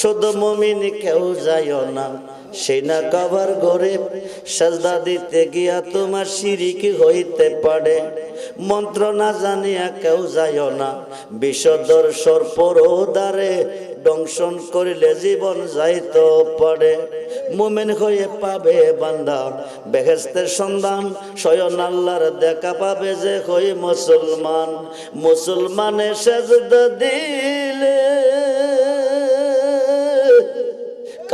শুধু মমিন কেউ যাইও না। সেই না কাবার ঘরে সাজদা দিতে গিয়া তোমার শিরিক হইতে পারে। মন্ত্র না জানিয়া কেউ যাইও না। বিষদর সর্পর দ্বারে দংশন করিলে জীবন যাইতে পারে। মুমিন হয়ে পাবে বান্দা। বেহেস্তের সন্ধান স্বয়ং আল্লাহর দেখা পাবে যে হই মুসলমান। মুসলমানে সেজদা দিলে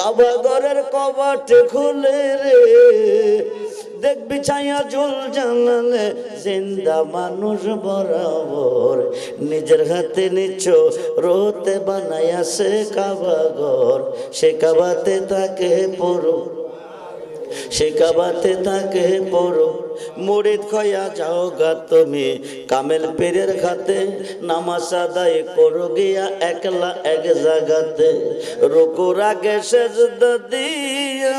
কাবা ঘরের কবাট খুলে রে। দেখবি ছায়া জল জানালে জিন্দা মানুষ বরাবর। নিজের হাতে নিচ্ছ রোতে বানাইয়াছে কাবা ঘর সে কাবাতে তাকে পড়ো সে কাবাতে তাকে পড়ো মুড়িদ খয়া যাও গা তুমি। কামেল পীরের খাতে নামাজ আদায় করো গিয়া একলা এক জায়গাতে রুকুর আগে সেজদা দিয়া।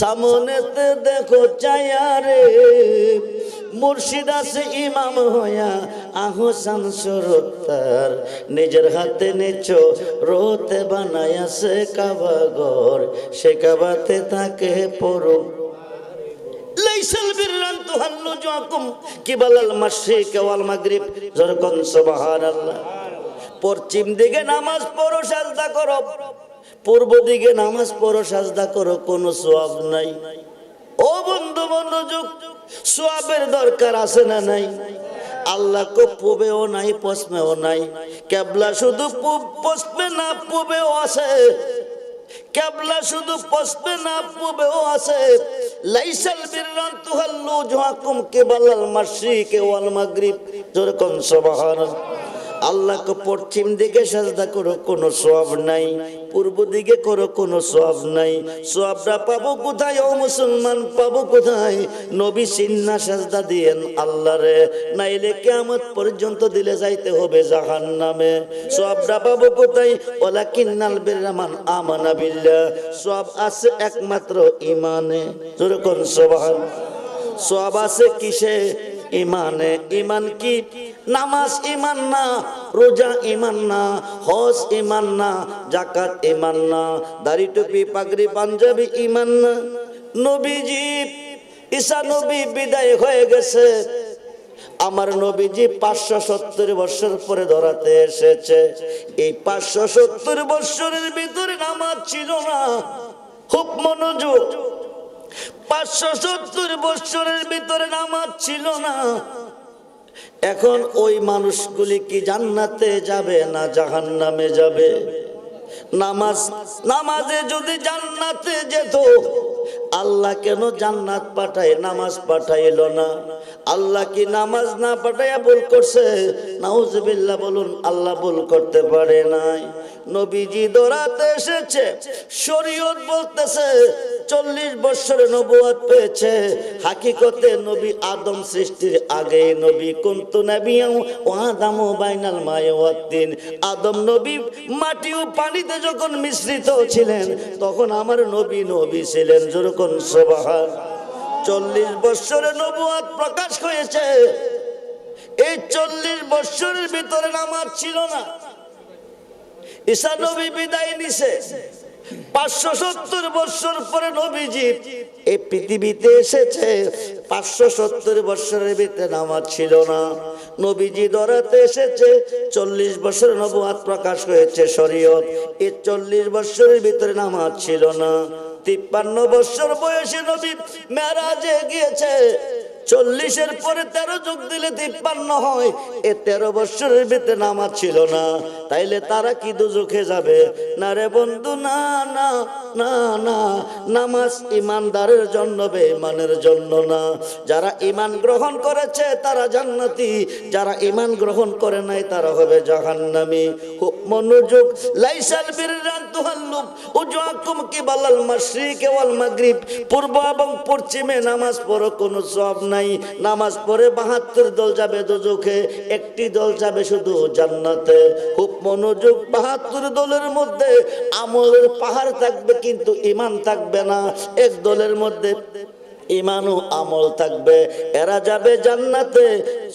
সামনেতে দেখো চায়া রে মুর্শিদ আছে ইমাম হইয়া আহসান সরতার নিজের হাতে নিচ রোতে বানায়াছে কাবা ঘর, সে কাবাতে তাকে পড়ো। পশ্চিম দিকে নামাজ পড়ো, সাজদা করো। পূর্ব দিকে নামাজ পড়ো, সাজদা করো, কোনো সোয়াব নাই। ও বন্ধু মনোযোগ, সোয়াবের দরকার আছে না নাই? আল্লাহ কো পূবেও নাই পশ্চিমেও নাই। কেবলা শুধু পূব পশ্চিমে না পূবেও আছে। কেবলা শুধু পশ্চিমে না পূবেও আছে। লাইসাল বিররান তুহাল্লু জুহাকুম কেবালাল মাশরিক ওয়াল মাগরিব। যেরকম সুবহানাল্লাহ। আল্লাহকে পশ্চিম দিকে সাজদা করো, কোনো সব নাই। পূর্ব দিকে করো, কোনো সব নাই। সবটা পাবো কোথায়? ও মুসলমান, পাবো কোথায়? নবী সিন্না সাজদা দিয়েন আল্লাহ রে। নাইলে কেমত পর্যন্ত দিলে যাইতে হবে জাহান নামে সবটা পাবো কোথায়? ওলা কিন্নাল বিরমান আমানা বিল্লাহ। সব আছে একমাত্র ইমানে যেরকম সবান সব আছে কিসে? ইমানে ইমান কি? নামাজ ইমান না, রোজা ইমান না, হজ ইমান না জাকাত ইমান না, দাড়ি টুপি, পাগড়ি, পাঞ্জাবি ইমান না। নবীজি, ঈসা নবী বিদায় হয়ে গেছে। আমার নবীজি পাঁচশো সত্তর বছর পরে ধরাতে এসেছে। এই পাঁচশো সত্তর বছরের ভিতরে নামাজ ছিল না। খুব মনোযোগ। পাঁচশো সত্তর বৎসরের ভিতরে নামাজ ছিল না। এখন ওই মানুষগুলি কি জান্নাতে যাবে না জাহান নামে যাবে? নামাজ, নামাজে যদি জান্নাতে যেত, আল্লাহ কেন জান্নাত পাঠায়, নামাজ পাঠাইল না? আল্লাহ কি নামাজ না পাঠাইয়া ভুল করছে? নাউজবিল্লাহ বলুন, আল্লাহ ভুল করতে পারে নাই। নবীজি দৌড়াতে এসেছে। শরীয়ত বলতেছে, চল্লিশ বছরে নবুয়াত পেয়েছে। হাকিকতে নবী আদম সৃষ্টির আগে নবী কুন্তু নবিয়াও ও আদম বাইনাল মায়াওয়াতিন আদম নবী মাটি ও পানিতে যখন মিশ্রিত ছিলেন, তখন আমার নবী নবী ছিলেন যেরকম সবাহার চল্লিশ বছরে নবুয়াত প্রকাশ হয়েছে। এই চল্লিশ বছরের ভিতরে নামাজ ছিল না। ঈসা নবী বিদায় নিছে। পাঁচশো সত্তর বছর পরে নবীজি এই পৃথিবীতে এসেছে। পাঁচশো সত্তর বছরের ভিতরে নামাজ ছিল না। নবীজি দরাতে এসেছে। চল্লিশ বছর নবুয়াত প্রকাশ হয়েছে শরীয়ত। এই চল্লিশ বছরের ভিতরে নামাজ ছিল না। তিপ্পান্ন বছর বয়সে নবী মেরাজে গিয়েছে। চল্লিশের পরে তেরো যোগ দিলে তিপ্পান্ন হয়। এ তেরো বছরের ভিতরে নামাজ ছিল না। তাইলে তারা কি দুজুখে যাবে? না রে বন্ধু, না না না না। নামাজ ইমানদারের জন্য, বেঈমানের জন্য না। যারা ইমান গ্রহণ করেছে, তারা জান্নাতি। যারা ইমান গ্রহণ করে নাই, তারা হবে জাহান্নামী। মনোযোগ। লাইসাল বিররান তুহাল্লুব উজওয়াকুম কিবালাল মাশরিক ওয়াল মাগরিব। পূর্ব এবং পশ্চিমে নামাজ পড়ো, কোনো সব নাই। নামাজ পড়ে বাহাত্তর দল যাবে দুজুখে একটি দল যাবে শুধু জান্নাতে। খুব মনোযোগ, বাহাত্তর দলের মধ্যে আমলের পাহাড় থাকবে কিন্তু ইমান থাকবে না। এক দলের মধ্যে ইমানও আমল থাকবে। এরা যাবে জান্নাতে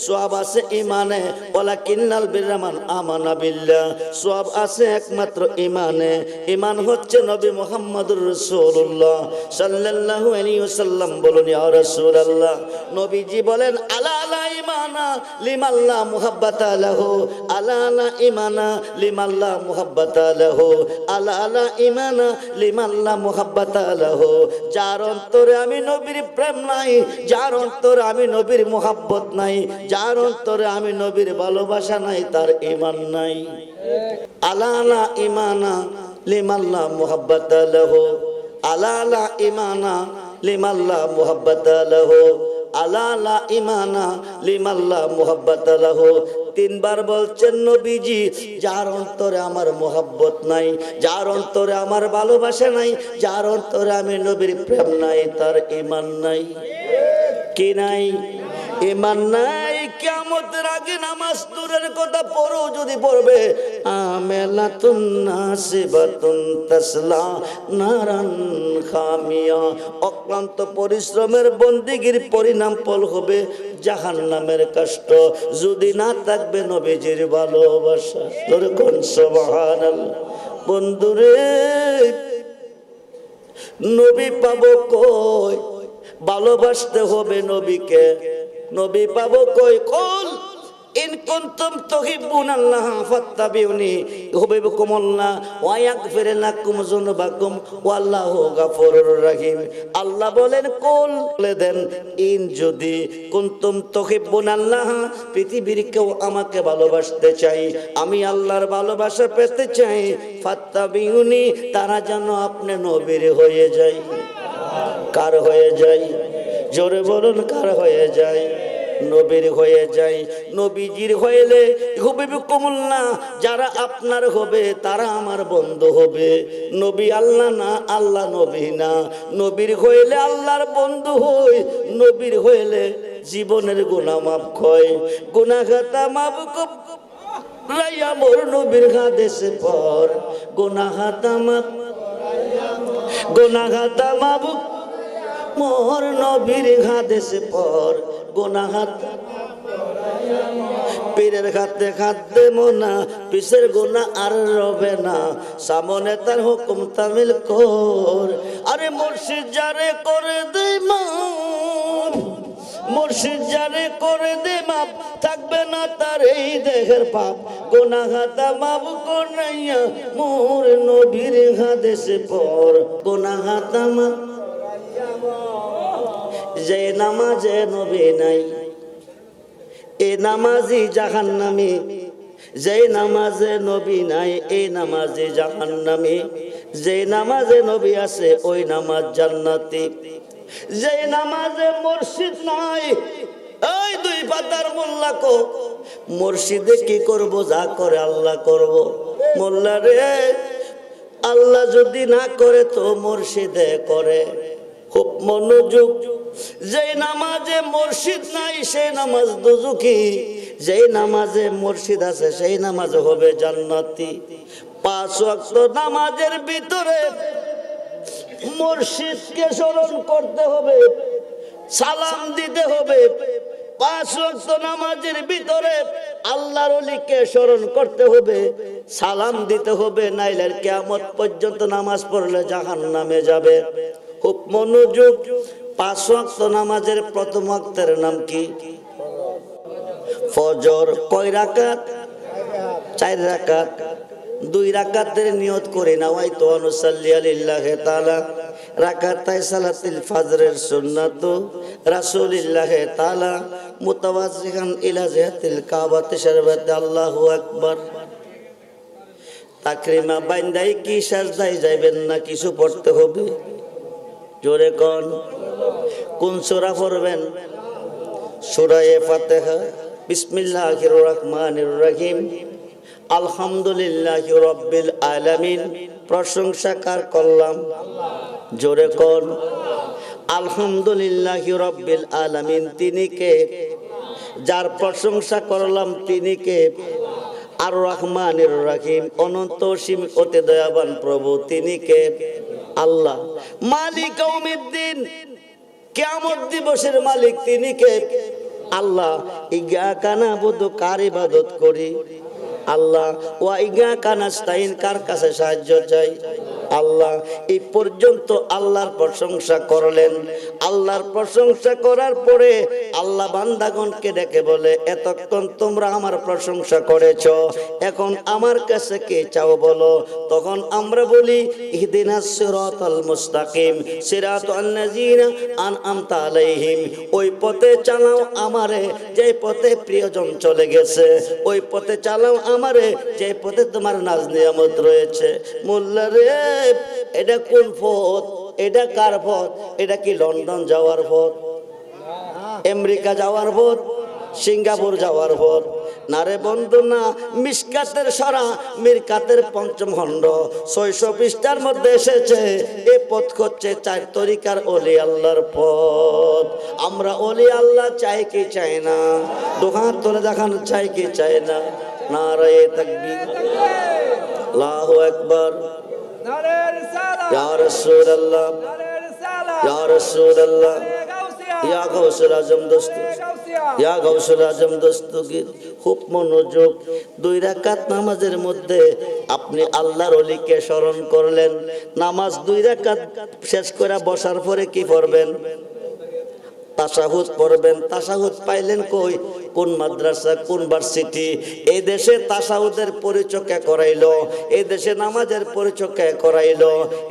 সব আছে ইমানে ওলা কিন্নাল বিরামান আমানা বিল্লাহ। সব আছে একমাত্র ইমানে ইমান হচ্ছে নবী মুহাম্মদুর রসুল্লাহ সাল্লাল্লাহু আলাইহি ওয়াসাল্লাম বলুন, ইয়া রাসূলুল্লাহ। নবীজি বলেন, আলা আলা ইমানা লিমাল্লাহ মুহাব্বাতা লাহু। আলা আলা ইমানা লিমাল্লাহ মুহাব্বাতা লাহু। আলা আলা ইমানা লিমাল্লাহ মুহাব্বাতা লাহু। যার অন্তরে আমি নবীর প্রেম নাই, যার অন্তরে আমি নবীর মোহাব্বত নাই। যার অন্তরে আমি নবীর ভালোবাসা নাই, তার ইমান নাই। আলা আলা ইমানা লিমাল্লাহ মুহাব্বাতা লাহু। আলা আলা ইমানা লিমাল্লাহ মুহাব্বাতা আলালা ইমানা লিমাল্লা মোহাব্বত তিনবার বলছেন নবীজি, যার অন্তরে আমার মোহাব্বত নাই, যার অন্তরে আমার ভালোবাসা নাই, যার অন্তরে আমি নবীর প্রেম নাই, তার ইমান নাই। কি নাই? ইমান নাই। কেমতের আগে নামাজ দূরের কথা পড়ো যদি পড়বে, আমেলাতুন নাসিবাতুন তাসলা, নারান খামিয়া। অক্লান্ত পরিশ্রমের বন্দিগির পরিণাম ফল হবে জাহান নামের কষ্ট। যদি না থাকবে নবীজির ভালোবাসা, তোর কোন সুবহানাল্লাহ বন্ধুরে, নবী পাবো কই? ভালোবাসতে হবে নবীকে। নবী পাবো কই? কল। ইন কুনতুম তুহিব্বুন আল্লাহ, ফাত্তাবিউনি। ইউহিব্বুকুম আল্লাহ ওয়া ইয়াগফির লাকুম যুনুবাকুম, ওয়াল্লাহু গাফুরুর রহিম। আল্লাহ বলেন, কুল। বলে দেন, ইন যদি কুনতুম তুহিব্বুন আল্লাহ, পৃথিবীর কেউ আমাকে ভালোবাসতে চাই, আমি আল্লাহর ভালোবাসা পেতে চাই, ফাত্তাবিউনি, তারা যেন আপনি নবীর হয়ে যায় কার হয়ে যায় জোরে বলুন, কার হয়ে যায়? নবীর হয়ে যায়। নবীজির হইলে হবে কমুল্লা, যারা আপনার হবে, তারা আমার বন্ধু হবে। নবী আল্লাহ না, আল্লাহ নবী না। নবীর হইলে আল্লাহর বন্ধু হই, নবীর হইলে জীবনের গুণা মাপ ক্ষয় গুণাঘাতা মাপ রাইয়া মোর নবীর দেশে পর। গুণাঘাতা মাপ গুণাঘাতা মাবুক মোর নবীর ঘাদেশে পর গোনা হাত। পীরের খাতে খাদ্যে মোনা পিসের গোনা আর রবে না। সামনে তার হুকুম তামিল কর। আরে মুর্শিদ যারে করে দে মাপ, মুর্শিদ যারে করে দে মাপ, থাকবে না তার এই দেহের পাপ। গোনাহাতা মাপ কোনাইয়া মোর নবীর ঘাদেশে পর গোনাহাতা মাপ। যে নামাজে নবী নাই, এ নামাজি জাহান নামে যে নামাজে নবী নাই এই নামাজে জাহান নামে যে নামাজে নবী আছে, ওই নামাজ জান্নাতি। যে নামাজে মসজিদ নাই এই দুই পাতার মোল্লা কো। মসজিদে কি করব, যা করে আল্লাহ করব। মোল্লা রে, আল্লাহ যদি না করে তো মসজিদে করে। খুব মনোযোগ। যেই নামাজে মসজিদ নাই, সেই নামাজ দুজুকি যেই নামাজে মসজিদ আছে, সেই নামাজ হবে জান্নাতি। পাঁচ ওয়াক্ত নামাজের ভিতরে মসজিদকে স্মরণ করতে হবে, সালাম দিতে হবে। পাঁচ ওয়াক্ত নামাজের ভিতরে আল্লাহর অলিকে স্মরণ করতে হবে, সালাম দিতে হবে নাইলের কেয়ামত পর্যন্ত নামাজ পড়লে জাহান নামে যাবে। খুব মনোযোগ, পাঁচ ওয়াক্ত নামাজের প্রথম ওয়াক্তের নাম কি? ফজর কয় রাকাত? চার রাকাত। দুই রাকাতের নিয়ত করে নাওয়াই তো অনুসাল্লি আলিল্লাহ তাআলা। রাকাতাই সালাতিল ফাজরের সুন্নাত। রাসূলিল্লাহ তাআলা মুতাওয়াজ্জিহান ইলা জিহাতিল কাবাতি শরবত আল্লাহু আকবার। তাকরিমা বাইন্দাই কি সাজদাই যাইবেন না কিছু পড়তে হবে? জোরে কন। কোন সূরা পড়বেন? সূরা এ ফাতিহা। বিসমিল্লাহির রহমানির রহিম। আলহামদুলিল্লাহ রব্বিল আলামিন। প্রশংসা কার করলাম? জোরে কন। আলহামদুলিল্লাহ রব্বিল আলামিন। তিনি কে? যার প্রশংসা করলাম তিনি কে? আর রহমানের রাহিম। অনন্ত সীম অতি দয়াবান প্রভু তিনি কে? আল্লাহ। মালিক দিন কেমন দিবসের মালিক তিনি কে? আল্লাহ। ইগা কানা বোধ কার ইবাদত করি? আল্লাহ। ওয়া ইগা কানাস্তাইন কার কাছে সাহায্য চাই? আল্লাহ, এই পর্যন্ত আল্লাহর প্রশংসা করলেন। আল্লাহর প্রশংসা করার পরে আল্লাহ বান্দাগণকে ডেকে বলে, এতক্ষণ তোমরা আমার প্রশংসা করেছ, এখন আমার কাছে কে চাও বলো? তখন আমরা বলি সিরাতাল লাযিনা আনআমতা আলাইহিম। ওই পথে চালাও আমারে যে পথে প্রিয়জন চলে গেছে, ওই পথে চালাও আমারে পথে তোমার নাজ রয়েছে। মোল্লা রে এটা কোন পথ এটা কার পথ এটা কি লন্ডন যাওয়ার পথ আমেরিকা যাওয়ার পথ সিঙ্গাপুর যাওয়ার পথ নারে বন্ধু, না, মিসকাতের সরা, মিরকাতের পঞ্চম খণ্ড। ছয়শো পৃষ্ঠার মধ্যে এসেছে, এ পথ হচ্ছে চার তরিকার অলি আল্লাহর পথ। আমরা অলি আল্লাহ চাই কি চাই না? দোকান তোলে দেখান, চাই কি চাই না? না রে থাকবি আল্লাহু আকবার। نار رسالة ইয়া রাসূলুল্লাহ نار رسالة ইয়া রাসূলুল্লাহ غوثية ইয়া গাউসুল আজম দোস্ত غوثية ইয়া গাউসুল আজম দস্তগীর খুব মনোযোগ দুই রাকাত নামাজের মধ্যে আপনি আল্লাহর অলিকে স্মরণ করলেন নামাজ দুই রাকাত শেষ করে বসার পরে কি পড়বেন তাসাহুদ পড়বেন তাসাহুদ পাইলেন কই কোন মাদ্রাসা, কোন ভার্সিটি এই দেশে তাসাহুদের পরিচয় কে করাইলো এই দেশে নামাজের পরিচয় করাইল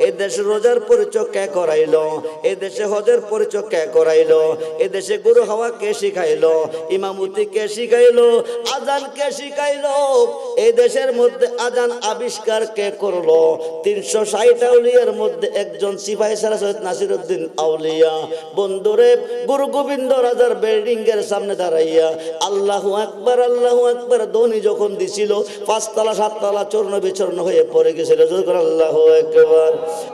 এই দেশে রোজার পরিচয় কে করাইলো এই দেশে হজের পরিচয় কে করাইলো এই দেশে গুরু হওয়া কে শিখাইল, ইমামতি কে শিখাইল, আজান কে শিখাইল এই দেশের মধ্যে আজান আবিষ্কার কে করল, তিনশো ষাট আউলিয়ার মধ্যে একজন সিপাহী সারা সৈয়দ নাসিরুদ্দিন আউলিয়া, বন্ধুরে গুরু গোবিন্দ রাজার বিল্ডিং এর সামনে দাঁড়াইয়া আল্লাহ আকবার আল্লাহ আকবার, ধ্বনি যখন দিছিল, পাঁচতলা, সাততলা, চূর্ণ বিচূর্ণ হয়ে পড়ে গেছিল। আল্লাহ একবার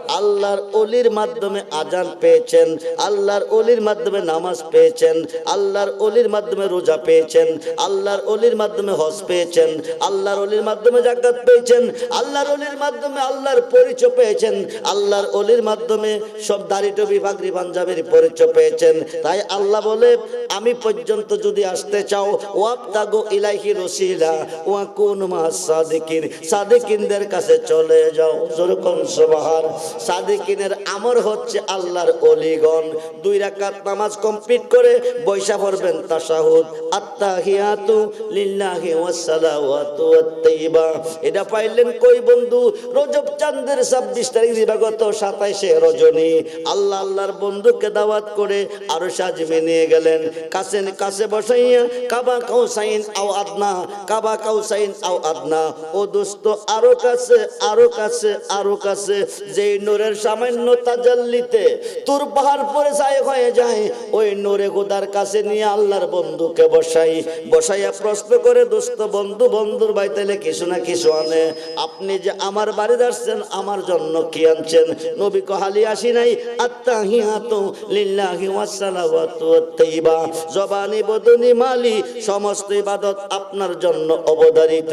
আল্লাহর অলির মাধ্যমে আজান পেয়েছেন, আল্লাহর অলির মাধ্যমে নামাজ পেয়েছেন, আল্লাহর অলির মাধ্যমে রোজা পেয়েছেন, আল্লাহর অলির মাধ্যমে হজ পেয়েছেন, আল্লাহর অলির মাধ্যমে জাকাত পেয়েছেন, আল্লাহর অলির মাধ্যমে আল্লাহর পরিচয় পেয়েছেন, আল্লাহর অলির মাধ্যমে সব দাড়িটো বিভাগ পাঞ্জাবের পরিচয় পেয়েছেন। তাই আল্লাহ বলে, আমি পর্যন্ত যদি আসতে চাও ওয়াবতাগো ইলাইহি রসিলা ওয়া কুন মা সাদিকিন। সাদিকিনদের কাছে চলে যাও যেরকম সুবহান। সাদিকিনের আমর হচ্ছে আল্লাহর অলিগণ। দুই রাকাত নামাজ কমপ্লিট করে বৈশা পড়বেন তাশাহুদ। আত্তাহিয়াতু লিল্লাহি ওয়াস সালাওয়াতু ওয়াত তাইয়্যিবা এটা পাইলেন কই বন্ধু? রজব চাঁদের 26 তারিখ দিবাগত 27 রজনী। আল্লাহ আল্লাহর বন্ধুকে দাওয়াত করে আরও সাজমে নিয়ে গেলেন। কাছে কাছে বসাইয়া কাবা কাউসাইন আও আদনা, কাবা কাউসাইন আও আদনা। ও দোস্ত, আরও কাছে আরও কাছে আরও কাছে। যেই নূরের সামান্য তাজাল্লিতে তোর পাহাড় পরে যায়, হয়ে যায়, ওই নূরে গোদার কাছে নিয়ে আল্লাহর বন্ধুকে বসাই। বসাইয়া প্রশ্ন করে, দোস্ত, বন্ধু, বন্ধুর বাইতেলে কিছু না কিছু আনে। আপনি যে আমার বাড়িতে আসছেন আমার জন্য কি আনছেন? নবী কহালি আসি নাই, আত্মাহিয়াতু লিল্লাহি ওয়াসসালাওয়াতু ওয়াত-তাইয়্যিবা জবানি বদনি মালি সমস্ত ইবাদত আপনার জন্য অবধারিত।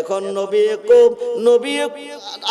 এখন নবী কুব নবী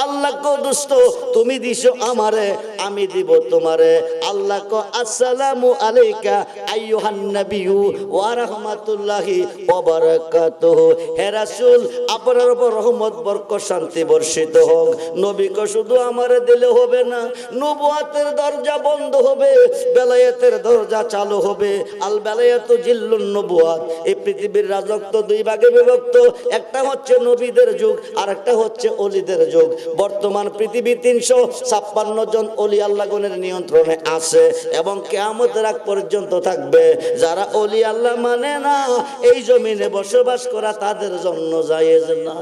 আল্লাহ কো দোস্ত তুমি দিছো আমারে, আমি দিব তোমারে। আল্লাহ কো আসসালামু আলাইকা, আইয়ুহান নাবিয়্যু, ওয়া রাহমাতুল্লাহি ওয়া বারাকাতুহু। হে রাসূল, আপনার উপর রহমত, বরকত, শান্তি বর্ষিত হোক। নবী কো শুধু আমারে দিলে হবে না, নবুয়াতের দরজা বন্ধ হবে, বেলায়েতের দরজা চালু হবে। আল বেলায়েতু জিল্লুন নবুয়াত এই পৃথিবীর রাজত্ব দুই ভাগে বিভক্ত। একটা হচ্ছে নবীদের যুগ আর একটা হচ্ছে অলিদের যুগ। বর্তমান পৃথিবী তিনশো ছাপ্পান্ন জন অলি আল্লাহগণের নিয়ন্ত্রণে আছে এবং কেয়ামতের আগ পর্যন্ত থাকবে। যারা অলি আল্লাহ মানে না, এই জমিনে বসবাস করা তাদের জন্য জায়েজ না।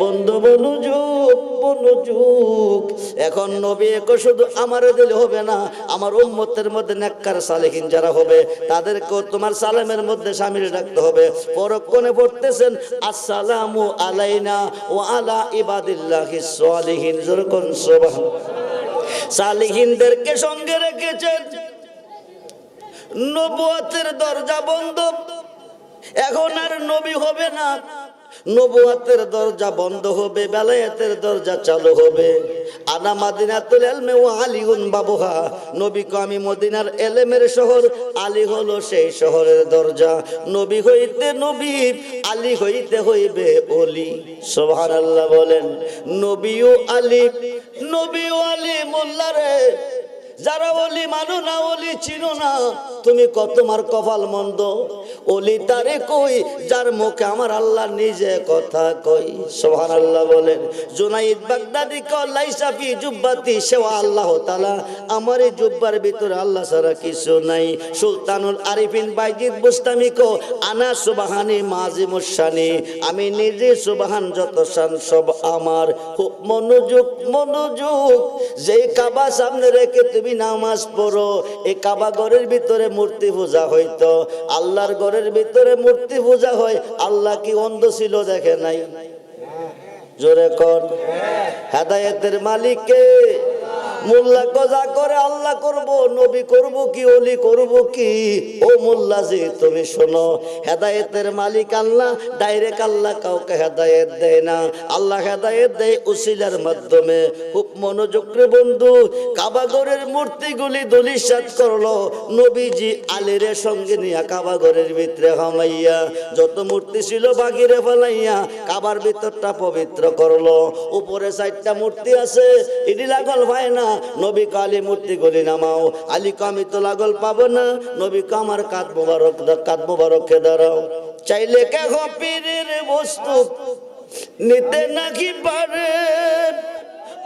বন্ধু মনোযোগ মনোযোগ এখন নবী একো শুধু আমার দিলে হবে না, আমার উম্মতের মধ্যে নেককার সালেহিন যারা হবে, তাদেরকেও তোমার সালামের মধ্যে সামিল রাখতে হবে। পরক্ষণে পড়তেছেন, আসসালামু আলাইনা ও আলা ইবাদিল্লাহি সালিহিন। যেরকম সুবহান। সালিহিনদেরকে সঙ্গে রেখেছেন। নবুয়তের দরজা বন্ধ। এখন আর নবী হবে না। নবুয়াতের দরজা বন্ধ হবে, বেলায়েতের দরজা চালু হবে। আনা মাদিনাতুল এলমে ও আলিগুন বাবুহা। নবী কো, আমি মদিনার এলেমের শহর, আলী হলো সেই শহরের দরজা। নবী হইতে নবী, আলী হইতে হইবে অলি। সুবহানাল্লাহ বলেন নবী ও আলী নবী ও আলী মোল্লারে যারা অলি মানো না অলি চিনো না, তুমি কত তোমার কপাল মন্দ? অলি তারে কই, যার মুখে আমার আল্লাহ নিজে কথা কই? সোহান আল্লাহ বলেন, জুনাইদ বাগদাদি লাইসা ফি জুব্বাতি সেওয়া আল্লাহ তাআলা আমার এই জুব্বার ভিতরে আল্লাহ ছাড়া কিছু নাই। সুলতানুল আরিফিন বাইজিদ বুস্তামি কো, আনা সুবাহানি মাজি মুসানি আমি নিজে সুবাহান যত শান সব আমার। খুব মনোযোগ মনোযোগ, যেই কাবা সামনে রেখে তুমি নামাজ পড়ো এই কাবা ঘরের ভিতরে মূর্তি পূজা হইতো। আল্লাহর ঘরের ভিতরে মূর্তি পূজা হয় আল্লাহ কি অন্ধ ছিল দেখে নাই? জোরে কর হেদায়েতের মালিককে মোল্লা কজা করে আল্লাহ করব, নবী করব কি অলি করব কি? ও মোল্লা জি, তুমি শোনো, হেদায়েতের মালিক আল্লাহ ডাইরেক্ট আল্লাহ কাউকে হেদায়েত দেয় না। আল্লাহ হেদায়েত দেয় উসিলার মাধ্যমে। খুব মনোযোগ রে বন্ধু, কাবাগরের মূর্তিগুলি দলিসাত করল। নবীজি আলীরে সঙ্গে নিয়ে কাবাগরের ভিতরে হামাইয়া, যত মূর্তি ছিল বাগিরে ফেলাইয়া কাবার ভিতরটা পবিত্র করল। উপরে চারটা মূর্তি আছে এটি লাগল ভাই না নবী কালী মূর্তি গুলি নামাও। আলী কামি তো লাগল পাবো না। নবী কামার কাত মোবারক কাত মোবারককে দাঁড়াও। চাইলে কে পীরের বস্তু নিতে নাকি পারে?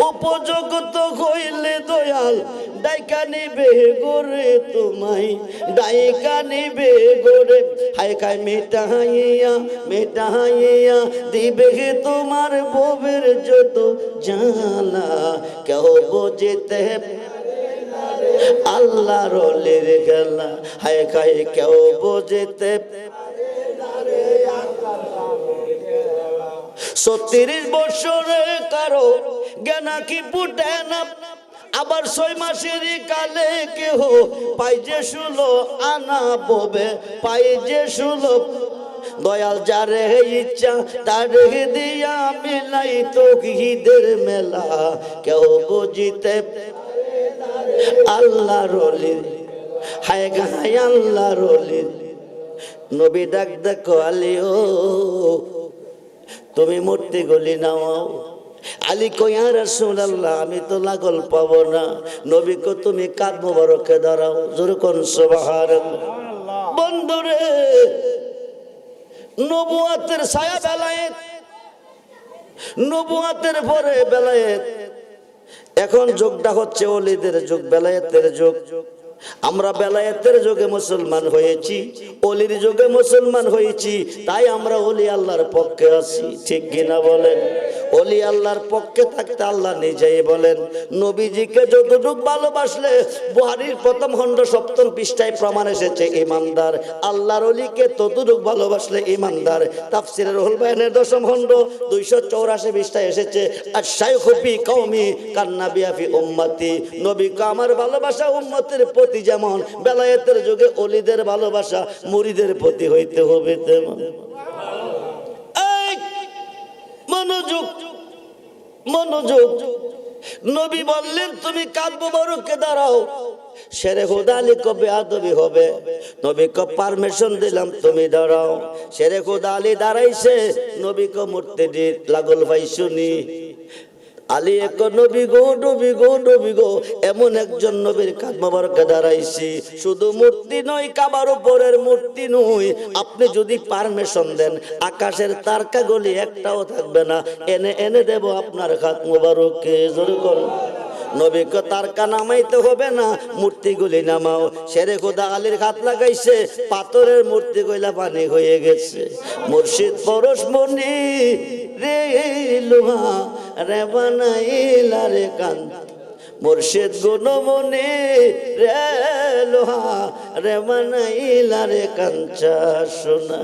উপযুক্ত হইলে দয়াল, ডাইকা নিবে গোরে তোমায়, ডাইকা নিবে গোরে। হাই খাই মেটাইয়া মেটাইয়া, দিবে তোমার ববের যত জালা কেউ বোঝেতে আল্লাহ রলের খেলা হাই খাই কেউ বোঝেতে ছত্রিশ বছরে কারও জ্ঞানা কি ফুটে না? আবার ছয় মাসের কালে কেহ পাই যে শুলো আনা ববে, পাই যে শুলো দয়াল যারে ইচ্ছা, তার দিয়া মিলাই তো ঈদের মেলা। কেউ বুঝিতে আল্লাহ রলির হায় গায় আল্লাহ রলির নবী ডাক দেখো আলিও, তুমি মূর্তি গলি নাও আলী কইয়া রাসূল আল্লাহ আমি তো লাগল পাবো না। নবী কো তুমি কাদ মোবারকে দাঁড়াও জোর কোন সুবহানাল্লাহ। বন্ধুরে নবুয়াতের ছায়া বেলায়েত নবুয়াতের পরে বেলায়েত। এখন যুগটা হচ্ছে অলিদের যুগ বেলায়েতের যুগ। আমরা বেলায়েতের যুগে মুসলমান হয়েছি, অলির যুগে মুসলমান হয়েছি, তাই আমরা অলি আল্লাহর পক্ষে আছি, ঠিক কিনা বলেন? অলি আল্লাহর পক্ষে থাকতে আল্লাহ নিজেই বলেন, নবীজিকে যতটুক ভালোবাসলে, বুহারির প্রথম খণ্ড সপ্তম পৃষ্ঠায় প্রমাণ এসেছে, ইমানদার। আল্লাহর অলিকে ততটুক ভালোবাসলে ইমানদার। তাফসিরের রহুল বায়ানের দশম খণ্ড, দুইশো চৌরাশি পৃষ্ঠায় এসেছে আর শাইখি কৌমি কান্না বিয়াফি উম্মতি। নবীকে আমার ভালোবাসা উম্মতের প্রতি যেমন বেলায়েতের যুগে অলিদের ভালোবাসা মুরিদের প্রতি হইতে হবে তেমন। মনোযোগ মনোযোগ। নবী বললেন, তুমি কাঁদবো বড়কে দাঁড়াও। সেরে হুদালি কবে আদবি হবে। নবী ক পারমিশন দিলাম, তুমি দাঁড়াও। সেরে হুদালি দাঁড়াইছে নবী ক মূর্তি লাগল ভাই শুনি। আলী এক নবী গো নবী গো নবী গো, এমন একজন নবীর কাদমাবারকে দাঁড়াইছি। শুধু মূর্তি নয়, কাবার উপরের মূর্তি নয়। আপনি যদি পারমিশন দেন, আকাশের তারকা গলি একটাও থাকবে না। এনে এনে দেব আপনার খাত মোবারককে জোরে করুন নবীকে তারকা নামাইতে হবে না, মূর্তিগুলি নামাও। সেরে খোদা আলীর হাত লাগাইছে, পাথরের মূর্তি গইলা পানি হয়ে গেছে। মুর্শিদ পরশ মনি রে লোহা, রে বানাইলা রে কান। মুর্শিদ গুণমনি রে লোহা, রে বানাইলা রে কাঞ্চা সোনা।